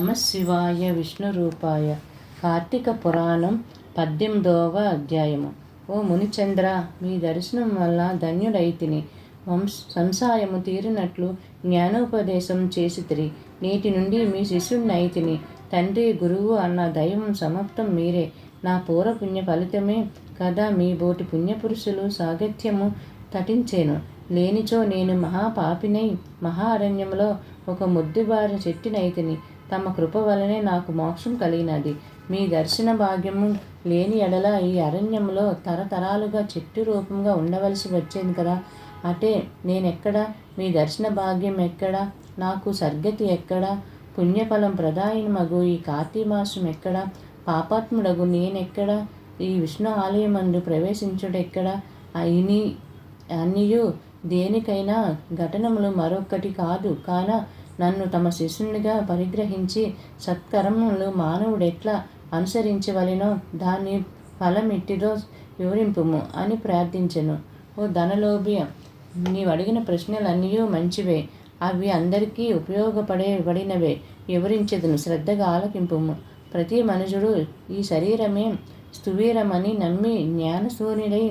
నమశివాయ విష్ణురూపాయ కార్తీక పురాణం పద్దెనిమిదవ అధ్యాయము. ఓ మునిచంద్ర మీ దర్శనం వల్ల ధన్యుడైతిని. వంశ సంసాయము తీరినట్లు జ్ఞానోపదేశం చేసితిరి. నేటి నుండి మీ శిష్యుడినైతిని తండ్రి గురువు అన్న దైవం సమాప్తం మీరే. నా పూర్వపుణ్య ఫలితమే కదా మీ బోటి పుణ్యపురుషులు సాగత్యము తటించేను. లేనిచో నేను మహాపాపినై మహా అరణ్యంలో ఒక ముద్దుబారిన చెట్టునైతిని. తమ కృప వలనే నాకు మోక్షం కలిగినది. మీ దర్శన భాగ్యము లేని ఎడల ఈ అరణ్యంలో తరతరాలుగా చెట్టు రూపంగా ఉండవలసి వచ్చేది కదా. అటే నేనెక్కడ? మీ దర్శన భాగ్యం ఎక్కడ? నాకు సద్గతి ఎక్కడ? పుణ్యఫలం ప్రదాయనమగు ఈ కార్తీమాసం ఎక్కడ? పాపాత్ముడగు నేనెక్కడ? ఈ విష్ణు ఆలయమందు ప్రవేశించుడెక్కడ అయిని అన్నియు దేనికైనా ఘటనములు మరొకటి కాదు. కాన నన్ను తమ శిష్యునిగా పరిగ్రహించి సత్కర్మములు మానవుడెట్లా అనుసరించవలెనో దాని ఫలమిట్టిదో వివరింపుము అని ప్రార్థించెను. ఓ ధనలోభ్య నీవు అడిగిన ప్రశ్నలన్నీ మంచివే. అవి అందరికీ ఉపయోగపడేబడినవే వివరించదును శ్రద్ధగా ఆలకింపుము. ప్రతి మనుషుడు ఈ శరీరమే స్థువీరమని నమ్మి జ్ఞానశూన్యుడై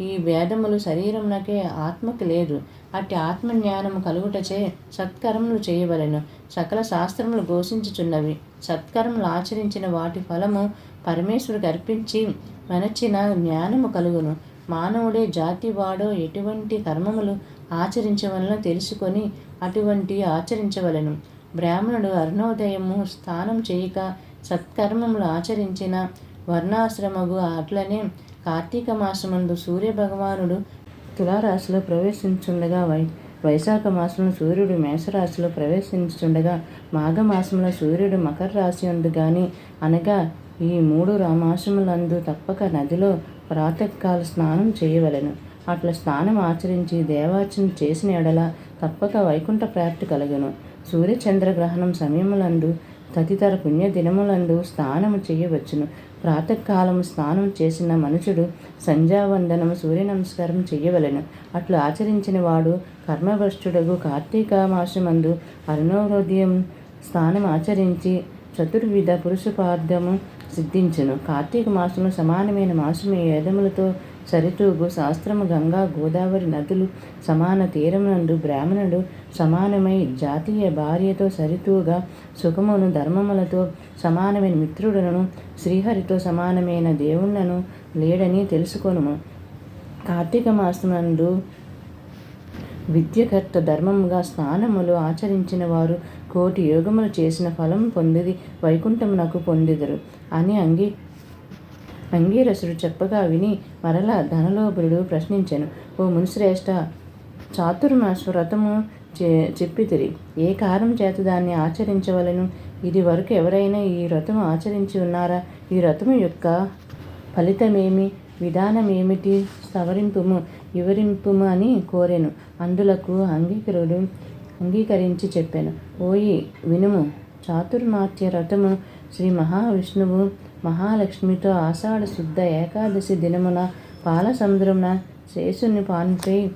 ఈ వేదములు శరీరంనకే ఆత్మకు లేదు. అట్టి ఆత్మజ్ఞానము కలుగుటచే సత్కర్మలు చేయవలెను. సకల శాస్త్రములు ఘోషించుచున్నవి. సత్కర్మలు ఆచరించిన వాటి ఫలము పరమేశ్వరుడికి అర్పించి మనచిన జ్ఞానము కలుగును. మానవుడే జాతి వాడో ఎటువంటి కర్మములు ఆచరించవలనో తెలుసుకొని అటువంటి ఆచరించవలను. బ్రాహ్మణుడు అరుణోదయము స్నానం చేయక సత్కర్మములు ఆచరించిన వర్ణాశ్రమగు అట్లనే కార్తీక మాసమందు సూర్యభగవానుడు తులారాశిలో ప్రవేశించుండగా వై వైశాఖ మాసంలో సూర్యుడు మేషరాశిలో ప్రవేశించుండగా మాఘమాసంలో సూర్యుడు మకర రాశి అందు కానీ అనగా ఈ మూడు మాసములందు తప్పక నదిలో ప్రాతకాల స్నానం చేయవలెను. అట్లా స్నానం ఆచరించి దేవార్చన చేసిన ఎడల తప్పక వైకుంఠ ప్రాప్తి కలుగును. సూర్యచంద్రగ్రహణం సమయములందు తదితర పుణ్య దినములందు స్నానము చేయవచ్చును. ప్రాతకాలం స్నానం చేసిన మనుషుడు సంధ్యావందనం సూర్య నమస్కారం చేయవలెను. అట్లు ఆచరించిన వాడు కర్మభ్రష్టుడగు కార్తీక మాసమందు అరుణోదయం స్నానం ఆచరించి చతుర్విధ పురుషపార్థము సిద్ధించును. కార్తీక మాసము సమానమైన మాసము. వేదములతో సరితూగు శాస్త్రము గంగా గోదావరి నదులు సమాన తీరమునందు బ్రాహ్మణుడు సమానమై జాతీయ భార్యతో సరితూగా సుఖమును ధర్మములతో సమానమైన మిత్రుడును శ్రీహరితో సమానమైన దేవుళ్ళను లేడని తెలుసుకొనుము. కార్తీక మాసమునందు విద్యకర్త ధర్మముగా స్నానములు ఆచరించిన వారు కోటి యోగములు చేసిన ఫలం పొందిది వైకుంఠమునకు పొందిదరు. అని అంగీ అంగీరసుడు చెప్పగా విని మరలా ధనలోభుడు ప్రశ్నించాను. ఓ మునిశ్రేష్ఠ చాతుర్మాస వ్రతము చె చెప్పితిరి. ఏ కారణం చేత దాన్ని ఆచరించవలను? ఇది వరకు ఎవరైనా ఈ వ్రతము ఆచరించి ఉన్నారా? ఈ వ్రతము యొక్క ఫలితమేమి? విధానమేమిటి? సవరింపుము వివరింపుము అని కోరాను. అందులకు అంగీకరుడు అంగీకరించి చెప్పాను. ఓయి వినుము. చాతుర్మాత్య రథము శ్రీ మహావిష్ణువు మహాలక్ష్మితో ఆషాఢ శుద్ధ ఏకాదశి దినమున పాలసముద్రమున శేషుని పాన్పై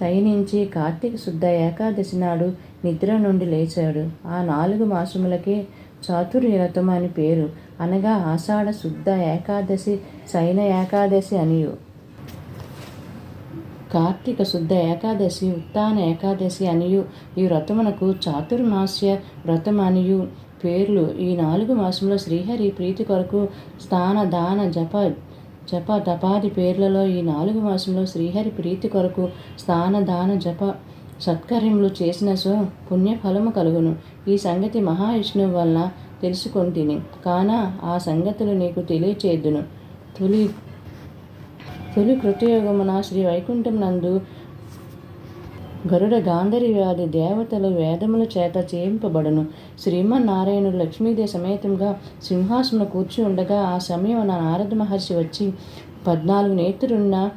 శయనించి కార్తీక శుద్ధ ఏకాదశి నాడు నిద్ర నుండి లేచాడు. ఆ నాలుగు మాసములకే చాతుర్య వ్రతం అని పేరు. అనగా ఆషాఢ శుద్ధ ఏకాదశి శయన ఏకాదశి అనియు. కార్తీక శుద్ధ ఏకాదశి ఉత్తాన ఏకాదశి అనియు. ఈ వ్రతమునకు చాతుర్మాస్య వ్రతం అనియు. పేర్లు ఈ నాలుగు మాసంలో శ్రీహరి ప్రీతి కొరకు స్థాన దాన జప జప తపాది పేర్లలో ఈ నాలుగు మాసంలో శ్రీహరి ప్రీతి కొరకు స్థాన దాన జప సత్కర్యములు చేసిన సో పుణ్యఫలము కలుగును. ఈ సంగతి మహావిష్ణువు వలన తెలుసుకొంటిని. కాన ఆ సంగతులు నీకు తెలియచేద్దును తొలి తొలి కృతయోగమున శ్రీ వైకుంఠం నందు గరుడ గాంధరి వ్యాధి దేవతలు వేదముల చేత చేయింపబడును. శ్రీమన్నారాయణుడు లక్ష్మీదేవి సమేతంగా సింహాసనం కూర్చి ఉండగా ఆ సమయం నారద మహర్షి వచ్చి పద్నాలుగు నేత్రున్న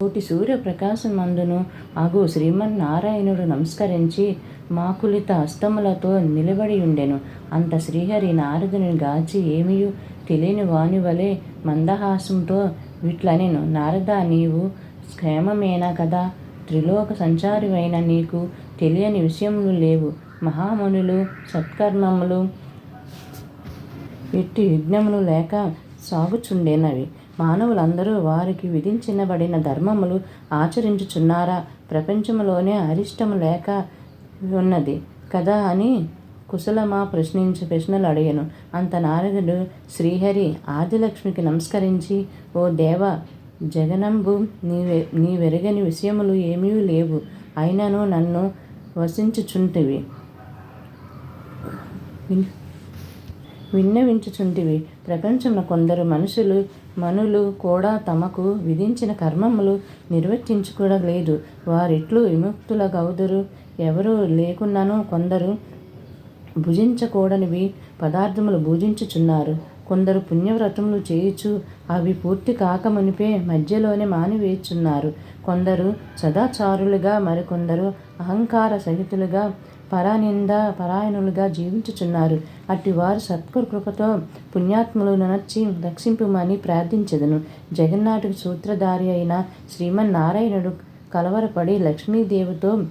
కోటి సూర్య ప్రకాశమందును అగు శ్రీమన్నారాయణుడు నమస్కరించి మాకులిత అస్తములతో నిలబడి ఉండెను. అంత శ్రీహరి నారదుని గాచి ఏమియు? తెలియని వాణి వలె మందహాసంతో విట్లనెను నారద నీవు క్షేమమేనా కదా? త్రిలోక సంచారివైన నీకు తెలియని విషయములు లేవు. మహామునులు సత్కర్మములు ఎట్టి విఘ్నములు లేక సాగుచుండేనవి. మానవులందరూ వారికి విధించినబడిన ధర్మములు ఆచరించుచున్నారా? ప్రపంచంలోనే అరిష్టము లేక ఉన్నది కదా అని కుశలమా ప్రశ్నించి ప్రశ్నలు అడిగాను. అంత నారదుడు శ్రీహరి ఆదిలక్ష్మికి నమస్కరించి ఓ దేవ జగనంబు నీవె నీ వెరగని విషయములు ఏమీ లేవు. అయినను నన్ను వసించుచుంటివి. విన్నవించుచుంటివి. ప్రపంచంలో కొందరు మనుషులు మనులు కూడా తమకు విధించిన కర్మములు నిర్వర్తించుకోవడం లేదు. వారిట్లు విముక్తులగౌదురు. ఎవరు లేకున్నాను కొందరు భుజించకూడనివి పదార్థములు భుజించుచున్నారు. కొందరు పుణ్యవ్రతములు చేయుచు అవి పూర్తి కాకమునిపే మధ్యలోనే మానివేచున్నారు కొందరు సదాచారులుగా మరికొందరు అహంకార సహితులుగా పరానింద పరాయణులుగా జీవించుచున్నారు. అట్టి వారు సత్కృపతో పుణ్యాత్ములు నచ్చి రక్షింపుమని ప్రార్థించదను. జగన్నాటక సూత్రధారి అయిన శ్రీమన్నారాయణుడు కలవరపడి లక్ష్మీదేవితో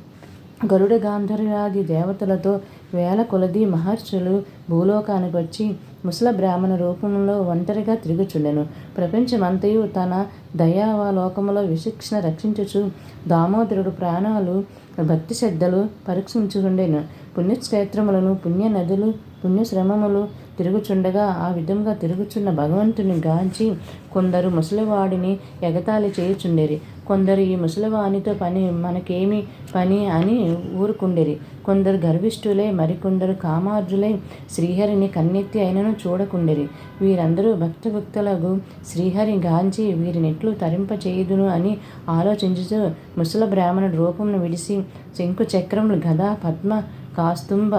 గరుడ గాంధర్వాది దేవతలతో వేల కొలది మహర్షులు భూలోకానికి వచ్చి ముసల బ్రాహ్మణ రూపంలో ఒంటరిగా తిరుగుచుండెను. ప్రపంచమంతయు తన దయావలోకములో విశిక్షణ రక్షించుచు దామోదరుడు ప్రాణాలు భక్తి శ్రద్ధలు పరీక్షించుకుండెను పుణ్యక్షేత్రములను పుణ్య నదులు పుణ్యశ్రమములు తిరుగుచుండగా ఆ విధంగా తిరుగుచున్న భగవంతుని గాంచి కొందరు ముసలివాడిని ఎగతాళి చేయుచుండేరి. కొందరు ఈ ముసలివానితో పని మనకేమి పని అని ఊరుకుండేరి. కొందరు గర్విష్ఠులై మరికొందరు కామార్జులై శ్రీహరిని కన్నెత్తి అయినను చూడకుండేరి. వీరందరూ భక్తభక్తులకు శ్రీహరి గాంచి వీరినెట్లు తరింపచేయుదును అని ఆలోచించుతూ ముసల బ్రాహ్మణుడు రూపమును విడిసి శంకు చక్రములు గదా పద్మ కాస్తుంబ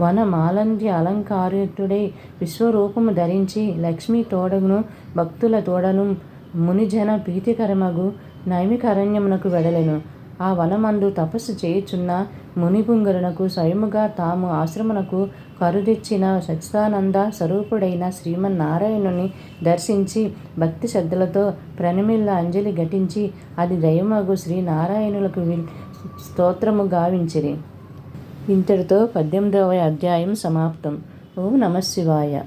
వన మాలంద్య అలంకారితుడై విశ్వరూపము ధరించి లక్ష్మీ తోడగును భక్తుల తోడను మునిజన ప్రీతికరమగు నైమికరణ్యమునకు వెడలెను. ఆ వనమందు తపస్సు చేయుచున్న మునిపుంగరునకు స్వయముగా తాము ఆశ్రమునకు కరుదెచ్చిన సచ్చిదానంద స్వరూపుడైన శ్రీమన్నారాయణుని దర్శించి భక్తి శ్రద్ధలతో ప్రణమిల్ల అంజలి ఘటించి అది దయమగు శ్రీనారాయణులకు వి- స్తోత్రము గావించిరి. ఇంతటితో పద్దెనిమిదవ అధ్యాయం సమాప్తం. ఓం నమ శివాయ.